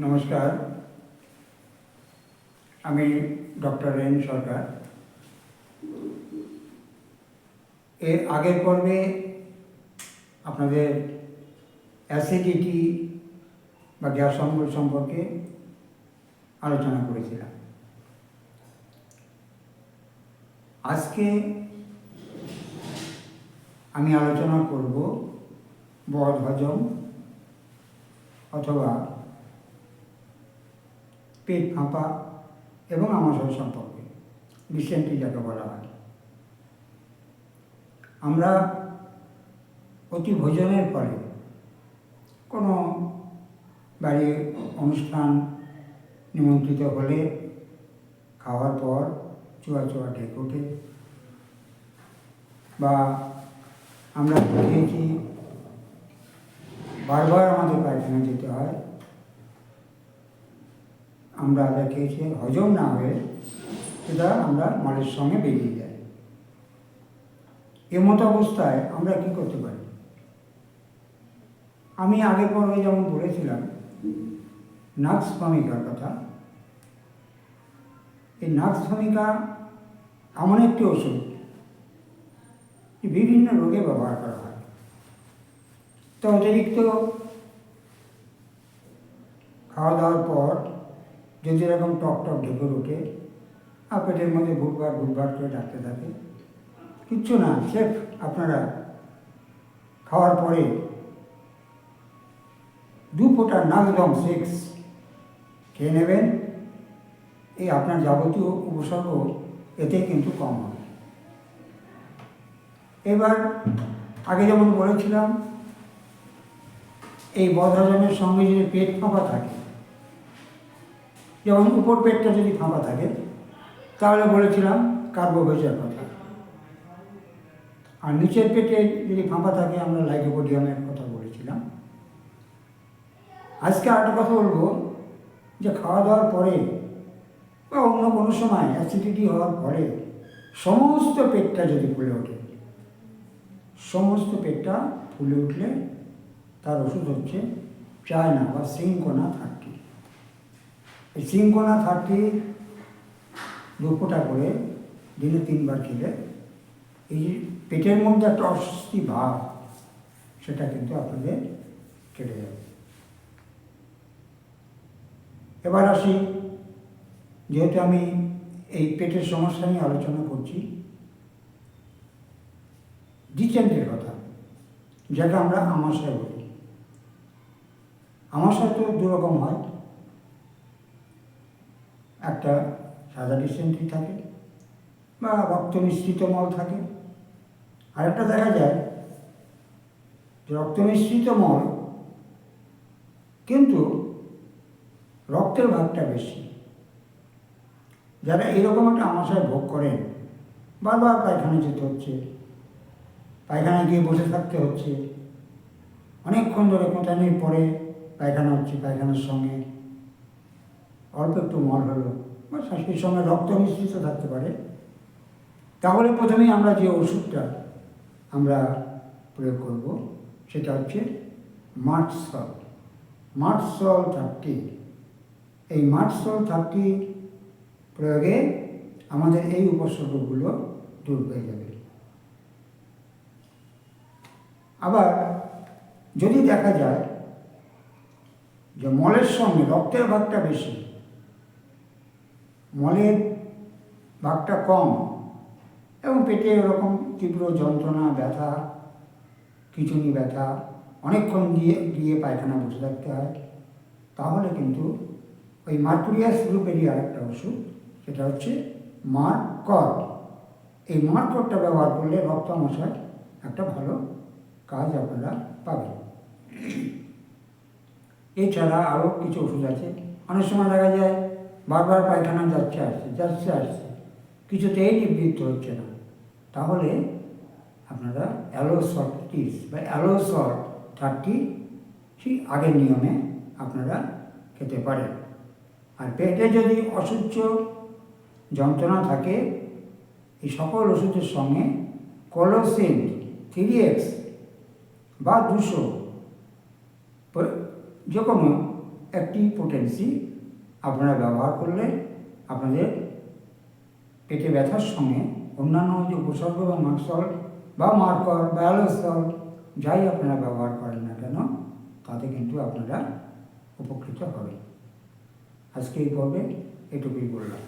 নমস্কার। আমি doctor rain সরকার। এর আগের পর্বে আপনাদের অ্যাসিডিটি বা গ্যাস অম্বল সম্পর্কে আলোচনা করেছিলাম। আজকে আমি আলোচনা করব বদ হজম অথবা পেট ফাঁপা এবং আমার আমাশয় সম্পর্কে রিসেন্টলি যাকে বলা হয়। আমরা অতি ভোজনের পরে কোনো বাড়ির অনুষ্ঠান নিমন্ত্রিত হলে খাওয়ার পর চুয়া চুয়া ঢেক ওঠে বা আমরা খেয়েছি বারবার আমাদের পায়খানা যেতে হয়। আমরা যা খেয়েছি হজম না হয়ে সেটা আমরা মলের সঙ্গে বেরিয়ে যাই এমতো অবস্থায় আমরা কি করতে পারি? আমি আগের পর্বে যেমন বলেছিলাম নাক্স ভূমিকার কথা, এই নাক্স ভূমিকা এমন একটি ওষুধ বিভিন্ন রোগে ব্যবহার করা হয়। তো অতিরিক্ত খাওয়া দাওয়ার পর যদি এরকম টক টক ঢেকুর ওঠে আর পেটের মধ্যে ভুটভাট ভুটভাট করে ডাকতে থাকে। কিচ্ছু না সেফ আপনারা খাওয়ার পরে দু ফোঁটা নাকদম সিক্স খেয়ে নেবেন। এই আপনার যাবতীয় উপসর্গ এতে কিন্তু কম হবে। এবার আগে যেমন বলেছিলাম, এই বদহজমের সঙ্গে যদি পেট ফাঁপা থাকে যেমন উপর পেটটা যদি ফাঁপা থাকে, তাহলে বলেছিলাম কার্বোভেজের কথা। আর নিচের পেটে যদি ফাঁপা থাকে, আমরা লাইকোপোডিয়ামের কথা বলেছিলাম। আজকে আরেকটা কথা বলব, যে খাওয়া দাওয়ার পরে বা অন্য কোনো সময় অ্যাসিডিটি হওয়ার পরে সমস্ত পেটটা যদি ফুলে ওঠে, সমস্ত পেটটা ফুলে উঠলে তার ওষুধ হচ্ছে চায়না বা সিংকোনা থার্টি। এই সিংকোনা থার্টি দু করে দিনে তিনবার খেলে, এই পেটের মধ্যে একটা অস্বস্তি ভাব, সেটা কিন্তু আপনাদের কেটে যাবে। এবার আসি, যেহেতু আমি এই পেটের সমস্যা নিয়ে আলোচনা করছি ডিচেন্টের কথা, যেটা আমরা আমাশয় বলি। আমাশয় তো দুরকম হয় একটা সাদা ডিসেন্ট্রি থাকে বা রক্ত মিশ্রিত মল থাকে। আরেকটা দেখা যায় রক্ত মিশ্রিত মল কিন্তু রক্তের ভাগটা বেশি। যারা এরকম একটা আমাশয় ভোগ করেন, বারবার পায়খানা যেতে হচ্ছে পায়খানা গিয়ে বসে থাকতে হচ্ছে, অনেকক্ষণ ধরে কোঁচানির পরে পায়খানা হচ্ছে পায়খানার সঙ্গে। অল্প একটু মল হলো বা সেই সঙ্গে রক্ত মিশ্রিত থাকতে পারে। তাহলে প্রথমেই আমরা যে ওষুধটা আমরা প্রয়োগ করব, সেটা হচ্ছে মাটসল। মাটসল থার্টি। এই মাটসল থার্টি প্রয়োগে আমাদের এই উপসর্গগুলো দূর হয়ে যাবে। আবার যদি দেখা যায় যে মলের সঙ্গে রক্তের ভাগটা বেশি মলের ভাগটা কম এবং পেটে ওরকম তীব্র যন্ত্রণা, ব্যথা খিচুনি ব্যথা, অনেকক্ষণ দিয়ে গিয়ে পায়খানা বসে থাকতে হয়। তাহলে কিন্তু ওই মার্কুরিয়াস গ্রুপেরই আরেকটা ওষুধ, সেটা হচ্ছে মার্কর। এই মার্করটা ব্যবহার করলে রক্তামশায় একটা ভালো কাজ আপনারা পাবেন। এছাড়া আরও কিছু ওষুধ আছে। অনেক সময় দেখা যায় বারবার পায়খানা যাচ্ছে, আসছে যাচ্ছে, আসছে। কিছুতেই নিবৃত্ত হচ্ছে না। তাহলে আপনারা অ্যালোসটিস বা অ্যালোসল থার্টি সেই আগের নিয়মে আপনারা খেতে পারেন। আর পেটে যদি অসহ্য যন্ত্রণা থাকে, এই সকল ওষুধের সঙ্গে কলোসিন, থ্রি এক্স বা দুশো যে কোনো একটি পোটেন্সি আপনারা ব্যবহার করলে আপনাদের পেটে ব্যথার সঙ্গে অন্যান্য যে উপসর্গ বা মাকসল বা মার্কর বা অ্যালোসল যাই আপনারা ব্যবহার করেন না কেন, তাতে কিন্তু আপনারা উপকৃত হবেন। আজকে এই পর্বে এটুকুই বললাম।